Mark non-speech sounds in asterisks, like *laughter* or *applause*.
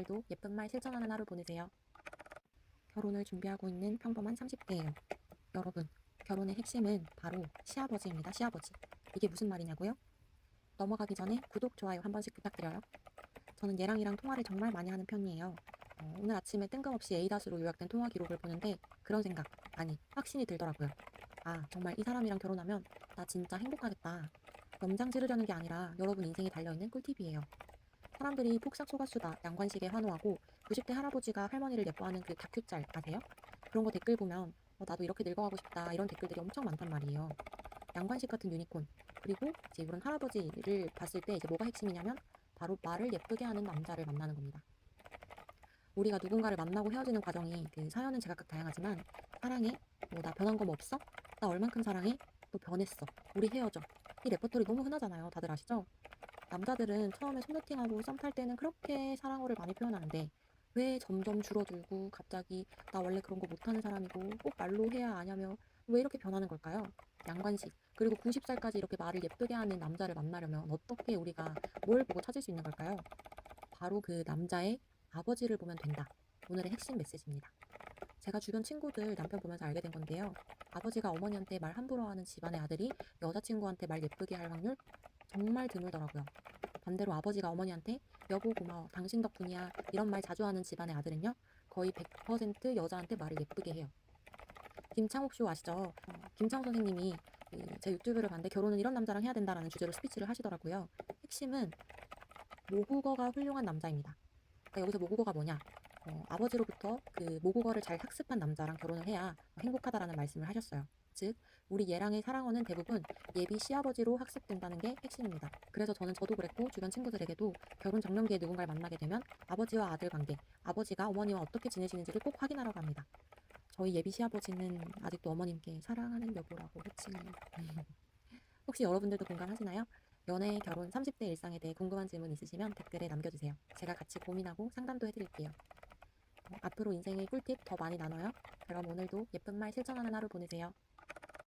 오늘도 예쁜 말 실천하는 하루 보내세요. 결혼을 준비하고 있는 평범한 30대예요. 여러분, 결혼의 핵심은 바로 시아버지입니다. 시아버지. 이게 무슨 말이냐고요? 넘어가기 전에 구독, 좋아요 한 번씩 부탁드려요. 저는 얘랑이랑 통화를 정말 많이 하는 편이에요. 어, 오늘 아침에 뜬금없이 A다스로 요약된 통화 기록을 보는데 그런 생각, 아니 확신이 들더라고요. 아 정말 이 사람이랑 결혼하면 나 진짜 행복하겠다. 염장 지르려는 게 아니라 여러분 인생이 달려있는 꿀팁이에요. 사람들이 폭삭 속았수다 양관식에 환호하고 90대 할아버지가 할머니를 예뻐하는 그 다큐짤 아세요? 그런 거 댓글 보면 어, 나도 이렇게 늙어가고 싶다 이런 댓글들이 엄청 많단 말이에요. 양관식 같은 유니콘 그리고 이제 이런 할아버지를 봤을 때 이제 뭐가 핵심이냐면 바로 말을 예쁘게 하는 남자를 만나는 겁니다. 우리가 누군가를 만나고 헤어지는 과정이 그 사연은 제각각 다양하지만 사랑해? 뭐 나 변한 거 뭐 없어? 나 얼만큼 사랑해? 너 변했어. 우리 헤어져. 이 레퍼토리 너무 흔하잖아요. 다들 아시죠? 남자들은 처음에 소개팅하고 썸 탈 때는 그렇게 사랑어를 많이 표현하는데 왜 점점 줄어들고 갑자기 나 원래 그런 거 못하는 사람이고 꼭 말로 해야 아냐며 왜 이렇게 변하는 걸까요? 양관식 그리고 90살까지 이렇게 말을 예쁘게 하는 남자를 만나려면 어떻게 우리가 뭘 보고 찾을 수 있는 걸까요? 바로 그 남자의 아버지를 보면 된다. 오늘의 핵심 메시지입니다. 제가 주변 친구들 남편 보면서 알게 된 건데요. 아버지가 어머니한테 말 함부로 하는 집안의 아들이 여자친구한테 말 예쁘게 할 확률 정말 드물더라고요. 반대로 아버지가 어머니한테 여보 고마워 당신 덕분이야 이런 말 자주 하는 집안의 아들은요 거의 100% 여자한테 말을 예쁘게 해요. 김창욱 쇼 아시죠? 어, 김창욱 선생님이 그제 유튜브를 봤는데 결혼은 이런 남자랑 해야 된다라는 주제로 스피치를 하시더라고요. 핵심은 모국어가 훌륭한 남자입니다. 그러니까 여기서 모국어가 뭐냐? 어, 아버지로부터 그 모국어를 잘 학습한 남자랑 결혼을 해야 행복하다라는 말씀을 하셨어요. 즉, 우리 예랑의 사랑어는 대부분 예비 시아버지로 학습된다는 게 핵심입니다. 그래서 저는 저도 그랬고 주변 친구들에게도 결혼 정년기에 누군가를 만나게 되면 아버지와 아들 관계, 아버지가 어머니와 어떻게 지내시는지를 꼭 확인하라고 합니다. 저희 예비 시아버지는 아직도 어머님께 사랑하는 여보라고 호칭해요. *laughs* 혹시 여러분들도 공감하시나요? 연애, 결혼, 30대 일상에 대해 궁금한 질문 있으시면 댓글에 남겨주세요. 제가 같이 고민하고 상담도 해드릴게요. 어, 앞으로 인생의 꿀팁 더 많이 나눠요. 그럼 오늘도 예쁜 말 실천하는 하루 보내세요.